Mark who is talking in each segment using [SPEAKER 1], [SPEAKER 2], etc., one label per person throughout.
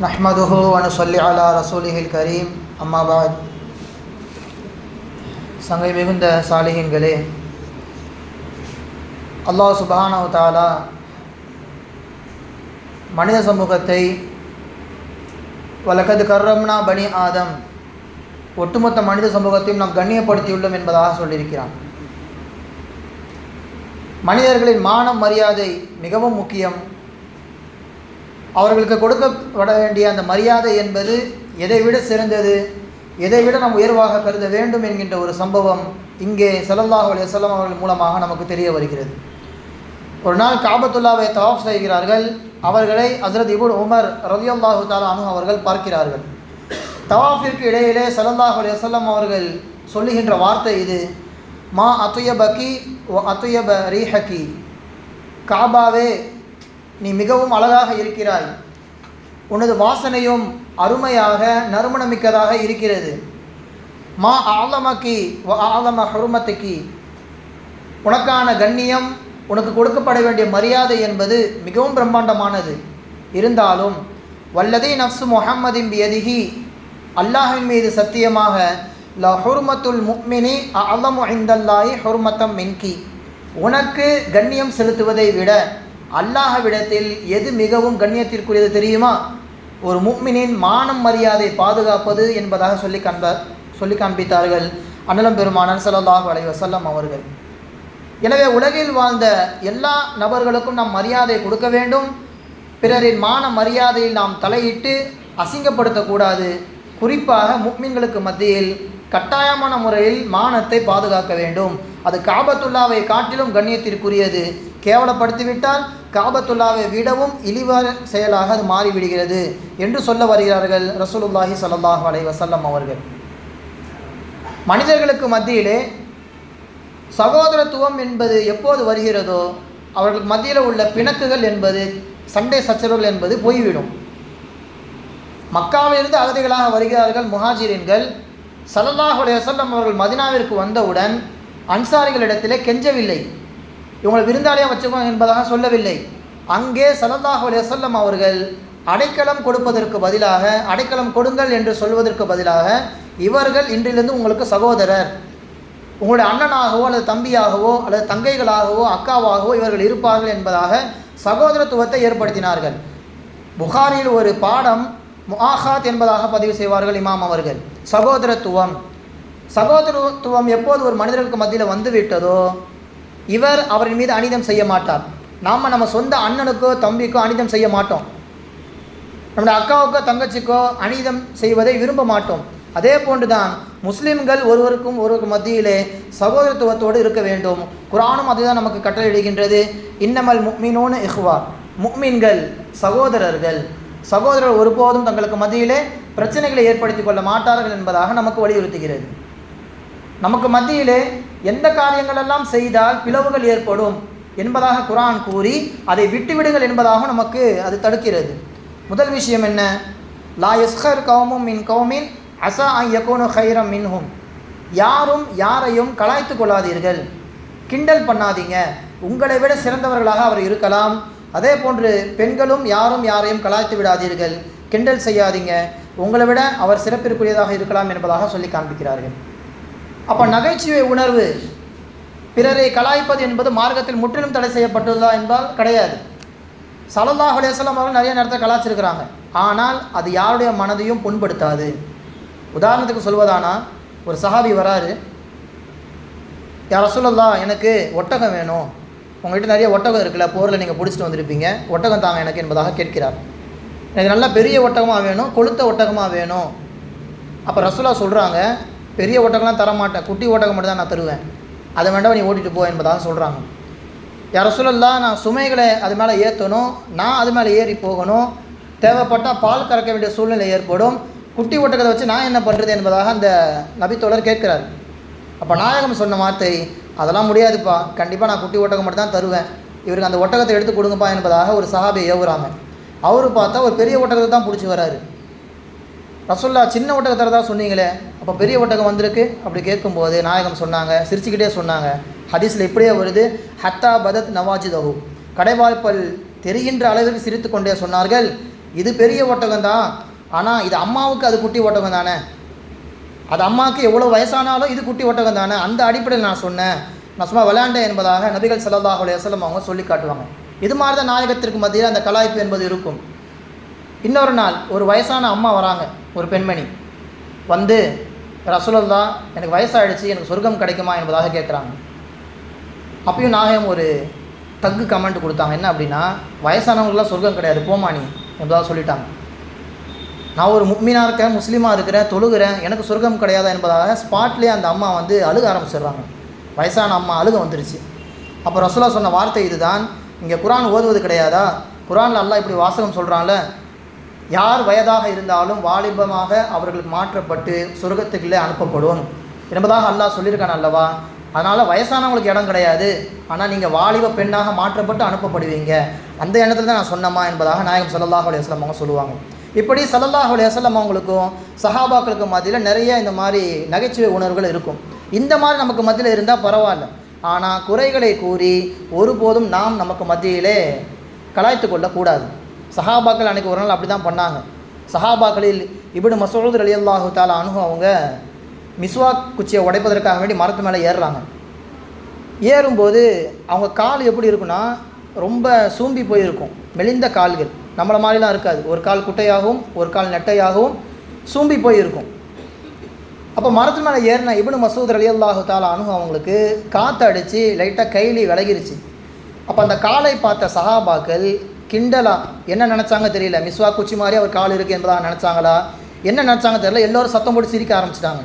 [SPEAKER 1] نحمده ونصلي على رسوله الكريم أما بعد சங்கை மிகுந்த சாலிகின்களே அல்லாஹ் சுபஹானஹு தாலா மனித சமூகத்தை வலக்கது கர்ரம்னா பனி ஆதம் ஒட்டுமொத்த மனித சமூகத்தையும் நாம் கண்ணியப்படுத்தியுள்ளோம் என்பதாக சொல்லியிருக்கிறான் மனிதர்களின் மானம் மரியாதை மிகவும் முக்கியம் அவர்களுக்கு கொடுக்கப்பட வேண்டிய அந்த மரியாதை என்பது எதை விட சிறந்தது? எதை விட நாம் உயர்வாக கருத வேண்டும் என்கின்ற ஒரு சம்பவம் இங்கே ஸல்லல்லாஹு அலிசல்லாம் அவர்கள் மூலமாக நமக்கு தெரிய வருகிறது. ஒரு நாள் காபத்துல்லாவை தவாஃப் செய்கிறார்கள். அவர்களை ஹசரத் இபுல் உமர் ரலியல்லாஹு தாலானு அவர்கள் பார்க்கிறார்கள். தவாஃபிற்கு இடையிலே ஸல்லல்லாஹு அலிசல்லாம் அவர்கள் சொல்லுகின்ற வார்த்தை இது. மா அத்துயபகி ஓ அத்துயப ரீஹகி. காபாவே நீ மிகவும் அழகாக இருக்கிறாய். உனது வாசனையும் அருமையாக நறுமணமிக்கதாக இருக்கிறது. மா ஆலமக்கி வ ஆலம ஹருமத்துக்கு உனக்கான கண்ணியம் உனக்கு கொடுக்கப்பட வேண்டிய மரியாதை என்பது மிகவும் பிரம்மாண்டமானது. இருந்தாலும் வல்லதை நஃப்சு முஹம்மதின் பியதிகி அல்லாஹின் மீது சத்தியமாக ல ஹுர்மத்துல் முக்மினி அல்லமு ஐந்தல்லாயி ஹுர்மத்தம் மின்கி. உனக்கு கண்ணியம் செலுத்துவதை விட அல்லாஹவிடத்தில் எது மிகவும் கண்ணியத்திற்குரியது தெரியுமா? ஒரு முக்மினின் மானம் மரியாதை பாதுகாப்பது என்பதாக சொல்லி காண்ப சொல்லி காண்பித்தார்கள் அண்ணலம் பெருமானன் ஸல்லல்லாஹு அலை வசல்லம் அவர்கள். எனவே உலகில் வாழ்ந்த எல்லா நபர்களுக்கும் நாம் மரியாதை கொடுக்க வேண்டும். பிறரின் மான மரியாதையில் நாம் தலையிட்டு அசிங்கப்படுத்தக்கூடாது. குறிப்பாக முக்மின்களுக்கு மத்தியில் கட்டாயமான முறையில் மானத்தை பாதுகாக்க வேண்டும். அது காபத்துல்லாவை காட்டிலும் கண்ணியத்திற்குரியது. கேவலப்படுத்திவிட்டால் காபத்துல்லாவை விடவும் இழிவான செயலாக அது மாறிவிடுகிறது என்று சொல்ல வருகிறார்கள் ரசூலுல்லாஹி சல்லாஹ் அலை வசல்லம் அவர்கள். மனிதர்களுக்கு மத்தியிலே சகோதரத்துவம் என்பது எப்போது வருகிறதோ அவர்களுக்கு மத்தியில் உள்ள பிணக்குகள் என்பது சண்டை சச்சரவுகள் என்பது போய்விடும். மக்காவிலிருந்து அகதிகளாக வருகிறார்கள் முஹாஜிரின்கள். சல்லல்லாஹு அலைய வசல்லம் அவர்கள் மதினாவிற்கு வந்தவுடன் அன்சாரிகளிடத்திலே கெஞ்சவில்லை. இவங்களை விருந்தாளியாக வச்சுக்கோங்க என்பதாக சொல்லவில்லை. அங்கே சல்லல்லாஹு அலைஹி அவர்கள் அடைக்கலம் கொடுப்பதற்கு பதிலாக அடைக்கலம் கொடுங்கள் என்று சொல்வதற்கு பதிலாக இவர்கள் இன்றிலிருந்து உங்களுக்கு சகோதரர். உங்களுடைய அண்ணனாகவோ அல்லது தம்பியாகவோ அல்லது தங்கைகளாகவோ அக்காவாகவோ இவர்கள் இருப்பார்கள் என்பதாக சகோதரத்துவத்தை ஏற்படுத்தினார்கள். புகாரில் ஒரு பாடம் முஆஹாத் என்பதாக பதிவு செய்வார்கள் இமாம் அவர்கள். சகோதரத்துவம். சகோதரத்துவம் எப்போது ஒரு மனிதர்களுக்கு மத்தியில் வந்துவிட்டதோ இவர் அவரின் மீது அனிதம் செய்ய மாட்டார். நாம் நம்ம சொந்த அண்ணனுக்கோ தம்பிக்கோ அனிதம் செய்ய மாட்டோம். நம்முடைய அக்காவுக்கோ தங்கச்சிக்கோ அனிதம் செய்வதை விரும்ப மாட்டோம். அதே போன்றுதான் முஸ்லிம்கள் ஒருவருக்கும் ஒருவருக்கு மத்தியிலே சகோதரத்துவத்தோடு இருக்க வேண்டும். குரானும் அதுதான் நமக்கு கட்டளையிடுகின்றது. இன்னமல் முக்மினோன்னு இஹ்வா. முக்மீன்கள் சகோதரர்கள். சகோதரர் ஒருபோதும் தங்களுக்கு மத்தியிலே பிரச்சனைகளை ஏற்படுத்தி கொள்ள மாட்டார்கள் என்பதாக நமக்கு வலியுறுத்துகிறது. நமக்கு மத்தியிலே எந்த காரியங்களெல்லாம் செய்தால் பிளவுகள் ஏற்படும் என்பதாக குரான் கூறி அதை விட்டுவிடுங்கள் என்பதாக நமக்கு அது தடுக்கிறது. முதல் விஷயம் என்ன? லா எஸ்ஹர் கௌமும் மின் கௌமின் அசா ஐயகோனு ஹைரம் மின்ஹும். யாரும் யாரையும் கலாய்த்து கொள்ளாதீர்கள். கிண்டல் பண்ணாதீங்க. உங்களை விட சிறந்தவர்களாக அவர் இருக்கலாம். அதே போன்று பெண்களும் யாரும் யாரையும் கலாய்த்து விடாதீர்கள். கிண்டல் செய்யாதீங்க. உங்களை விட அவர் சிறப்பிற்குரியதாக இருக்கலாம் என்பதாக சொல்லி காண்பிக்கிறார்கள். அப்போ நகைச்சுவை உணர்வு. பிறரை கலாய்ப்பது என்பது மார்க்கத்தில் முற்றிலும் தடை செய்யப்பட்டுள்ளதா என்பால் கிடையாது. சலல்லாஹ் அலையம் அவர்கள் நிறைய நேரத்தில் கலாச்சிருக்கிறாங்க ஆனால் அது யாருடைய மனதையும் புண்படுத்தாது. உதாரணத்துக்கு சொல்வதானா ஒரு சஹாபி வராரு. யார் சொல்லலா எனக்கு ஒட்டகம் வேணும். உங்கள்கிட்ட நிறைய ஒட்டகம் இருக்குல்ல போரில் நீங்கள் பிடிச்சிட்டு வந்திருப்பீங்க. ஒட்டகம் தாங்க எனக்கு என்பதாக கேட்கிறார். எனக்கு நல்ல பெரிய ஒட்டகமாக வேணும் கொளுத்த ஒட்டகமாக வேணும். அப்போ ரசுல்லா சொல்கிறாங்க பெரிய ஓட்டகம்லாம் தர மாட்டேன் குட்டி ஓட்டகம் மட்டும் தான் நான் தருவேன். அதை வேண்டாம் நீ ஓட்டிகிட்டு போ என்பதாக சொல்கிறாங்க யார சொல்லலாம் நான் சுமைகளை அது மேலே ஏற்றணும். நான் அது மேலே ஏறி போகணும். தேவைப்பட்டால் பால் கறக்க வேண்டிய சூழ்நிலை ஏற்படும். குட்டி ஓட்டகத்தை வச்சு நான் என்ன பண்ணுறது என்பதாக அந்த நபித்தோழர் கேட்குறாரு. அப்போ நாயகம் சொன்ன வார்த்தை அதெல்லாம் முடியாதுப்பா. கண்டிப்பாக நான் குட்டி ஒட்டகம் மட்டும் தான் தருவேன். இவருக்கு அந்த ஒட்டகத்தை எடுத்து கொடுங்கப்பா என்பதாக ஒரு சஹாபியை ஏவுறாங்க. அவர் பார்த்தா ஒரு பெரிய ஒட்டகத்தை தான் பிடிச்சி வராரு ரசுல்லா சின்ன ஒட்டகத்தில் தான் சொன்னீங்களே அப்போ பெரிய ஒட்டகம் வந்திருக்கு. அப்படி கேட்கும்போது நாயகம் சொன்னாங்க சிரிச்சுக்கிட்டே சொன்னாங்க. ஹதீஸில் இப்படியே வருது ஹத்தா பதத் நவாஜிதஹு. கடைவாய்ப்பல் தெரிகின்ற அளவிற்கு சிரித்து கொண்டே சொன்னார்கள் இது பெரிய ஒட்டகம் தான் ஆனால் இது அம்மாவுக்கு அது குட்டி ஒட்டகம் தானே அது அம்மாவுக்கு எவ்வளோ வயசானாலும் இது குட்டி ஒட்டகம் தானே அந்த அடிப்படையில் நான் சொன்னேன். நான் சும்மா விளையாண்டேன் என்பதாக நபிகள் ஸல்லல்லாஹு அலைஹி அவங்க சொல்லி காட்டுவாங்க. இது மாதிரி தான் நாயகத்திற்கு மத்தியில் அந்த கலாய்ப்பு என்பது இருக்கும். இன்னொரு நாள் ஒரு வயசான அம்மா வராங்க. ஒரு பெண்மணி. வந்து ரசூலல்லா எனக்கு வயசாகிடுச்சு எனக்கு சொர்க்கம் கிடைக்குமா? என்பதாக கேட்குறாங்க. அப்பயும் நாயகம் ஒரு தக்கு கமெண்ட் கொடுத்தாங்க. என்ன அப்படின்னா வயசானவங்களுக்குலாம் சொர்க்கம் கிடையாது போமா நீ என்பதாக சொல்லிட்டாங்க. நான் ஒரு முக்மீனாக இருக்கேன் முஸ்லீமாக இருக்கிறேன் தொழுகிறேன் எனக்கு சொர்க்கம் கிடையாதா? என்பதாக ஸ்பாட்லேயே அந்த அம்மா வந்து அழுக ஆரம்பிச்சிடுறாங்க. வயசான அம்மா அழுக வந்துருச்சு. அப்போ ரசூலா சொன்ன வார்த்தை இதுதான். இங்கே குரான் ஓதுவது கிடையாதா? குரானில் அல்லா இப்படி வாசகம் சொல்கிறான்ல யார் வயதாக இருந்தாலும் வாலிபமாக அவர்களுக்கு மாற்றப்பட்டு சொர்க்கத்துக்குள்ளே அனுப்பப்படும். என்பதாக அல்லாஹ் சொல்லியிருக்கான் அல்லவா? அதனால் வயசானவங்களுக்கு இடம் கிடையாது. ஆனால் நீங்கள் வாலிப பெண்ணாக மாற்றப்பட்டு அனுப்பப்படுவீங்க. அந்த எண்ணத்தில் தான் நான் சொன்னமா என்பதாக நாயகம் ஸல்லல்லாஹு அலைஹி அவங்க சொல்லுவாங்க. இப்படி ஸல்லல்லாஹு அலைஹி அவங்களுக்கும் சஹாபாக்களுக்கும் மத்தியில் நிறைய இந்த மாதிரி நகைச்சுவை உணர்வுகள் இருக்கும். இந்த மாதிரி நமக்கு மத்தியில் இருந்தால் பரவாயில்ல. ஆனால் குறைகளை கூறி ஒருபோதும் நாம் நமக்கு மத்தியிலே கலாய்த்து கொள்ளக்கூடாது. சஹாபாக்கள் அன்றைக்கி ஒரு நாள் அப்படி தான் பண்ணாங்க. சஹாபாக்களில் இப்னு மசூத் ரலியல்லாஹு தாலா அணுகும் அவங்க மிஸ்வாக் குச்சியை உடைப்பதற்காக வேண்டி மரத்து மேலே ஏறுறாங்க. ஏறும்போது அவங்க கால் எப்படி இருக்குன்னா ரொம்ப சூம்பி போயிருக்கும். மெலிந்த கால்கள். நம்மளை மாதிரிலாம் இருக்காது. ஒரு கால் குட்டையாகவும் ஒரு கால் நெட்டையாகவும் சூம்பி போயிருக்கும். அப்போ மரத்து மேலே ஏறின இப்னு மசூத் ரலியல்லாஹு தாலா அணுகும் அவங்களுக்கு காற்று அடித்து லைட்டாக கைலி விலகிருச்சு. அப்போ அந்த காலை பார்த்த சஹாபாக்கள் கிண்டலா? என்ன நினச்சாங்க தெரியல. மிஸ்வா குச்சி மாதிரி அவர் கால் இருக்குது என்பதாக நினச்சாங்களா? என்ன நினச்சாங்க தெரியல. எல்லோரும் சத்தம் போட்டு சிரிக்க ஆரம்பிச்சிட்டாங்க.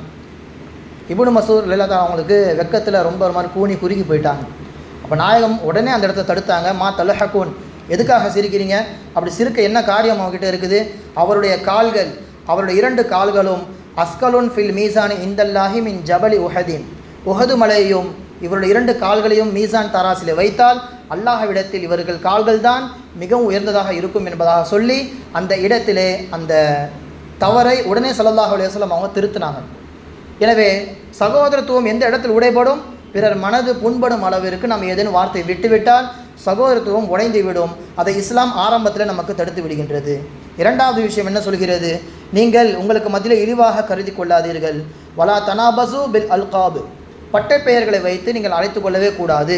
[SPEAKER 1] இபுனு மசூர் லலிதா அவங்களுக்கு வெக்கத்தில் ரொம்ப ஒரு மாதிரி கூனி குறுகி போயிட்டாங்க. அப்போ நாயகம் உடனே அந்த இடத்த தடுத்தாங்க. மா தலஹக்கூன் எதுக்காக சிரிக்கிறீங்க? அப்படி சிரிக்க என்ன காரியம் அவங்ககிட்ட இருக்குது? அவருடைய கால்கள் அவருடைய இரண்டு கால்களும் அஸ்கலுன் ஃபில் மீசானி இந்தல்லாஹி மின் ஜபலி உஹதீன். உஹது மலையையும் இவருடைய இரண்டு கால்களையும் மீசான் தராசிலே வைத்தால் அல்லாஹவிடத்தில் இவர்கள் கால்கள் தான் மிகவும் உயர்ந்ததாக இருக்கும் என்பதாக சொல்லி அந்த இடத்திலே அந்த தவறை உடனே ஸல்லல்லாஹு அலைஹி அவங்க திருத்தினாங்க. எனவே சகோதரத்துவம் எந்த இடத்தில் உடைபடும்? பிறர் மனது புண்படும் அளவிற்கு நம்ம ஏதேனும் வார்த்தை விட்டுவிட்டால் சகோதரத்துவம் உடைந்து விடும். அதை இஸ்லாம் ஆரம்பத்தில் நமக்கு தடுத்து விடுகின்றது. இரண்டாவது விஷயம் என்ன சொல்கிறது? நீங்கள் உங்களுக்கு மத்தியில் இழிவாக கருதி கொள்ளாதீர்கள். வலா தனாபசு பில் அல்காபு. பட்டப்பெயர்களை வைத்து நீங்கள் அழைத்து கொள்ளவே கூடாது.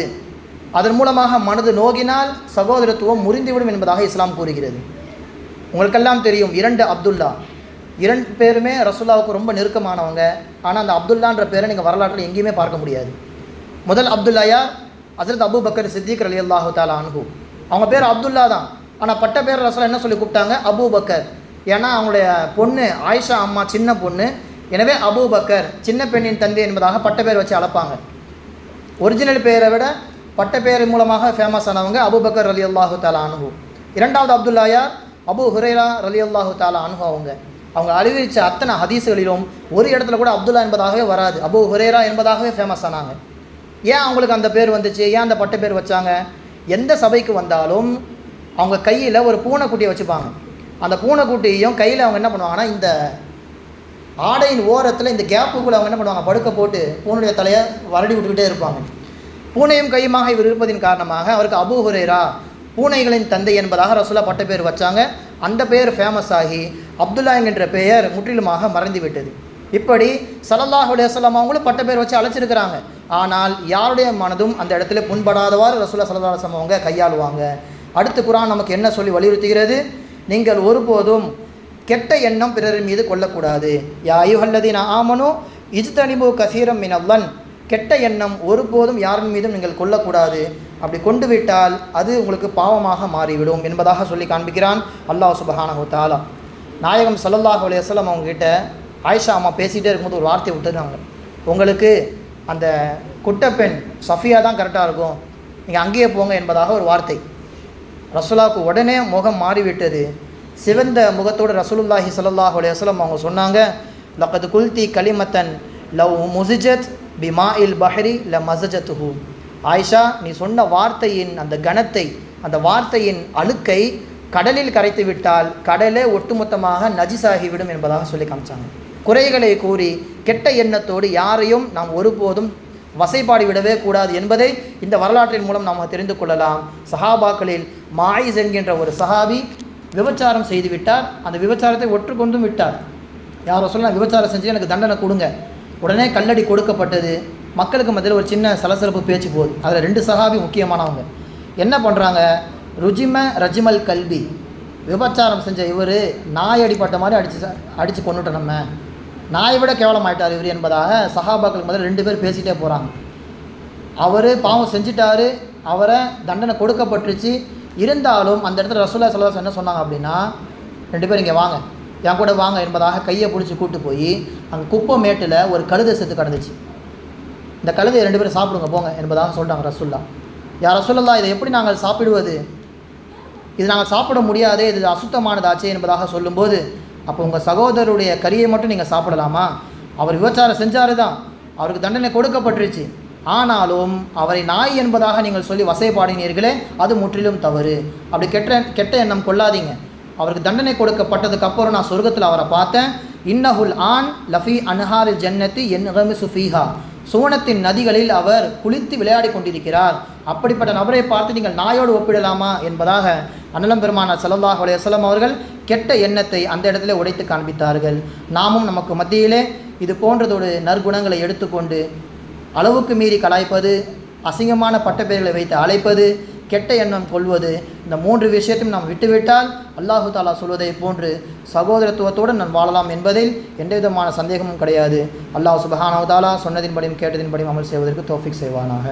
[SPEAKER 1] அதன் மூலமாக மனது நோகினால் சகோதரத்துவம் முறிந்துவிடும் என்பதாக இஸ்லாம் கூறுகிறது. உங்களுக்கெல்லாம் தெரியும் இரண்டு அப்துல்லா. இரண்டு பேருமே ரசுல்லாவுக்கு ரொம்ப நெருக்கமானவங்க. ஆனால் அந்த அப்துல்லான்ற பேரை நீங்கள் வரலாற்றில் எங்கேயுமே பார்க்க முடியாது. முதல் அப்துல்லாயா யார்? ஹசரத் அபு பக்கர் சித்திக் அலி அல்லாஹு தாலா அன்ஹு. அவங்க பேர் அப்துல்லா தான். ஆனால் பட்ட பேர் ரசுல்லா என்ன சொல்லி கூப்பிட்டாங்க? அபு பக்கர் ஏன்னா அவங்களுடைய பொண்ணு ஆயிஷா அம்மா சின்ன பொண்ணு. எனவே அபு பக்கர் சின்ன பெண்ணின் தந்தை என்பதாக பட்ட பேர் வச்சு அழைப்பாங்க. ஒரிஜினல் பெயரை விட பட்ட பேர் மூலமாக ஃபேமஸ் ஆனவங்க அபுபக்கர் ரலி அல்லாஹு தாலா அனுகு இரண்டாவது அப்துல்லா யார்? அபு ஹுரேரா ரலி அல்லாஹு தாலா அனுகு அவங்க. அவங்க அறிவிச்ச அத்தனை ஹதீஸுகளிலும் ஒரு இடத்துல கூட அப்துல்லா என்பதாகவே வராது. அபு ஹுரேரா என்பதாகவே ஃபேமஸ் ஆனாங்க. ஏன் அவங்களுக்கு அந்த பேர் வந்துச்சு? ஏன் அந்த பட்ட பேர் வச்சாங்க? எந்த சபைக்கு வந்தாலும் அவங்க கையில் ஒரு பூனைக்குட்டியை வச்சுப்பாங்க. அந்த பூனைக்குட்டியையும் கையில் அவங்க என்ன பண்ணுவாங்கன்னா இந்த ஆடையின் ஓரத்தில் இந்த கேப்புக்குள்ளே அவங்க என்ன பண்ணுவாங்க? படுக்க போட்டு பூனுடைய தலையை வரடி விட்டுக்கிட்டே இருப்பாங்க. பூனையும் கையுமாக இவர் இருப்பதின் காரணமாக அவருக்கு அபு ஹுரேரா பூனைகளின் தந்தை என்பதாக ரசுல்லா பட்ட பேர் வச்சாங்க. அந்த பெயர் ஃபேமஸ் ஆகி அப்துல்லா என்கின்ற பெயர் முற்றிலுமாக மறைந்து விட்டது. இப்படி சல்லல்லாஹு அலைஹி அவங்களும் பட்ட பேர் வச்சு அழைச்சிருக்கிறாங்க. ஆனால் யாருடைய மனதும் அந்த இடத்துல புண்படாதவாறு ரசூலா சல்லல்லாஹு அலைஹி அவங்க கையாளுவாங்க. அடுத்து குரான் நமக்கு என்ன சொல்லி வலியுறுத்துகிறது? நீங்கள் ஒருபோதும் கெட்ட எண்ணம் பிறரின் மீது கொள்ளக்கூடாது. யா ஐயுஹல்லதீன ஆமனு இஜ்தனிபு கசீரம் மினல்லன் கெட்ட எண்ணம் ஒருபோதும் யாரின் மீதும் நீங்கள் கொள்ளக்கூடாது அப்படி கொண்டு விட்டால் அது உங்களுக்கு பாவமாக மாறிவிடும் என்பதாக சொல்லி காண்பிக்கிறான் அல்லாஹ் சுபஹானஹு தாலா நாயகம் சல்லல்லாஹ் அலைஹி வஸல்லம் அவங்க ஆயிஷா அம்மா பேசிகிட்டே இருக்கும்போது ஒரு வார்த்தையை விட்டுருக்காங்க. உங்களுக்கு அந்த குட்டப்பெண் சஃபியா தான் கரெக்டாக இருக்கும். நீங்கள் அங்கேயே போங்க என்பதாக ஒரு வார்த்தை. ரசுல்லாவுக்கு உடனே முகம் மாறிவிட்டது. சிவந்த முகத்தோடு ரசூலுல்லாஹி சல்லாஹ் அலைஹி அவங்க சொன்னாங்க லக்கது குல்தி கலிமத்தன் லவ் முசிஜத் பிமா இல் பஹரி ல மசஜத்துஹு ஆயிஷா நீ சொன்ன வார்த்தையின் அந்த கணத்தை அந்த வார்த்தையின் அழுக்கை கடலில் கரைத்து விட்டால் கடலே ஒட்டுமொத்தமாக நஜிசாகிவிடும் என்பதாக சொல்லி காமிச்சாங்க. குறைகளை கூறி கெட்ட எண்ணத்தோடு யாரையும் நாம் ஒருபோதும் வசைப்பாடி விடவே கூடாது என்பதை இந்த வரலாற்றின் மூலம் நாம் தெரிந்து கொள்ளலாம். சஹாபாக்களில் மாயிஸ் என்கின்ற ஒரு சஹாபி விபச்சாரம் செய்து விட்டார். அந்த விபச்சாரத்தை ஒற்றுக்கொண்டும் விட்டார். யாரோ சொல்லலாம் விபச்சாரம் செஞ்சு எனக்கு தண்டனை கொடுங்க. உடனே கல்லடி கொடுக்கப்பட்டது. மக்களுக்கு மத்தியில் ஒரு சின்ன சலசலப்பு பேச்சு போகுது. அதில் ரெண்டு சகாபி முக்கியமானவங்க. என்ன பண்ணுறாங்க ருஜிம ரஜிமல் கல்வி. விபச்சாரம் செஞ்ச இவர் நாய் அடிப்பட்ட மாதிரி அடித்து அடித்து கொண்டுட்டோம் நம்ம. நாயை விட கேவலமாயிட்டார் இவர் என்பதாக சகாபாக்களுக்கு முதல்ல ரெண்டு பேர் பேசிகிட்டே போகிறாங்க அவர் பாவம் செஞ்சிட்டாரு. அவரை தண்டனை கொடுக்கப்பட்டுருச்சு. இருந்தாலும் அந்த இடத்துல ரசூல்லா சல்லாஸ் என்ன சொன்னாங்க அப்படின்னா ரெண்டு பேரும் இங்கே வாங்க. என் கூட வாங்க என்பதாக கையை பிடிச்சி கூட்டு போய் அங்கே குப்பை மேட்டில் ஒரு கழுதை செத்து கிடந்துச்சு. இந்த கழுதையை ரெண்டு பேரும் சாப்பிடுங்க போங்க என்பதாக சொல்கிறாங்க ரசுல்லா யார் ரசுல்லா இதை எப்படி நாங்கள் சாப்பிடுவது? இது நாங்கள் சாப்பிட முடியாது இது அசுத்தமானதாச்சே என்பதாக சொல்லும்போது அப்போ உங்கள் சகோதரருடைய கறியை மட்டும் நீங்கள் சாப்பிடலாமா? அவர் விபச்சாரம் செஞ்சாரு தான் அவருக்கு தண்டனை கொடுக்கப்பட்டுருச்சு. ஆனாலும் அவரை நாய் என்பதாக நீங்கள் சொல்லி வசைப்பாடினீர்களே அது முற்றிலும் தவறு. அப்படி கெட்ட கெட்ட எண்ணம் கொள்ளாதீங்க. அவருக்கு தண்டனை கொடுக்கப்பட்டதுக்கு அப்புறம் நான் சொர்க்கத்தில் அவரை பார்த்தேன். இன்னஹுல் ஆன் லஃபி அன்ஹாரி ஜன்னத்தி என் சுஃபீஹா சுவனத்தின் நதிகளில் அவர் குளித்து விளையாடி கொண்டிருக்கிறார். அப்படிப்பட்ட நபரை பார்த்து நீங்கள் நாயோடு ஒப்பிடலாமா என்பதாக அன்னலம் பெருமானார் சல்லாஹ் அலையம் அவர்கள் கெட்ட எண்ணத்தை அந்த இடத்துல உடைத்து காண்பித்தார்கள். நாமும் நமக்கு மத்தியிலே இது போன்றதொரு நற்குணங்களை எடுத்துக்கொண்டு அளவுக்கு மீறி கலாய்ப்பது அசிங்கமான பட்டப்பெயர்களை வைத்து அழைப்பது கெட்ட எண்ணம் கொள்வது இந்த மூன்று விஷயத்தையும் நாம் விட்டுவிட்டால் அல்லாஹு தாலா சொல்வதை போன்று சகோதரத்துவத்தோடு நான் வாழலாம் என்பதில் எந்த விதமான சந்தேகமும் கிடையாது. அல்லாஹ் சுபஹானஹு தாலா சொன்னதின்படியும் கேட்டதின்படியும் அமல் செய்வதற்கு தோஃபிக் செய்வானாக.